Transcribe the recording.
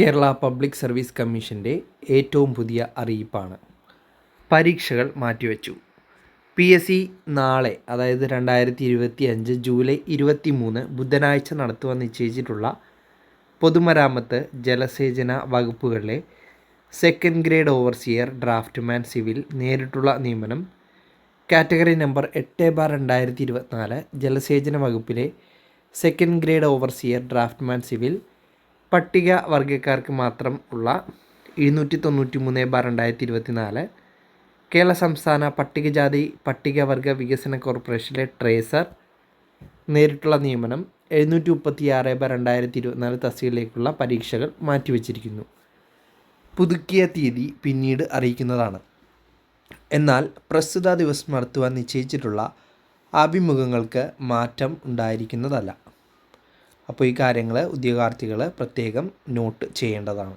Kerala public service കമ്മീഷന്റെ ഏറ്റവും പുതിയ അറിയിപ്പാണ്. പരീക്ഷകൾ മാറ്റിവെച്ചു. പി എസ് സി നാളെ അതായത് രണ്ടായിരത്തി ഇരുപത്തി അഞ്ച് ജൂലൈ ഇരുപത്തി മൂന്ന് ബുധനാഴ്ച നടത്തുവാൻ നിശ്ചയിച്ചിട്ടുള്ള പൊതുമരാമത്ത് ജലസേചന വകുപ്പുകളിലെ second grade overseer draftsman civil നേരിട്ടുള്ള നിയമനം. കാറ്റഗറി നമ്പർ എട്ട് ബാർ രണ്ടായിരത്തി ഇരുപത്തിനാല് ജലസേചന വകുപ്പിലെ second grade overseer draftsman civil പട്ടിക വർഗക്കാർക്ക് മാത്രം ഉള്ള എഴുന്നൂറ്റി തൊണ്ണൂറ്റി മൂന്ന് ബാർ രണ്ടായിരത്തി ഇരുപത്തി നാല് കേരള സംസ്ഥാന പട്ടികജാതി പട്ടികവർഗ വികസന കോർപ്പറേഷനിലെ ട്രേസർ നേരിട്ടുള്ള നിയമനം എഴുന്നൂറ്റി മുപ്പത്തി ആറ് ബാർ രണ്ടായിരത്തി ഇരുപത്തിനാല് തസ്തികയിലേക്കുള്ള പരീക്ഷകൾ മാറ്റിവെച്ചിരിക്കുന്നു. പുതുക്കിയ തീയതി പിന്നീട് അറിയിക്കുന്നതാണ്. എന്നാൽ പ്രസ്തുത ദിവസം നടത്തുവാൻ നിശ്ചയിച്ചിട്ടുള്ള അഭിമുഖങ്ങൾക്ക് മാറ്റം ഉണ്ടായിരിക്കുന്നതല്ല. അപ്പോൾ ഈ കാര്യങ്ങൾ ഉദ്യോഗാർത്ഥികൾ പ്രത്യേകം നോട്ട് ചെയ്യേണ്ടതാണ്.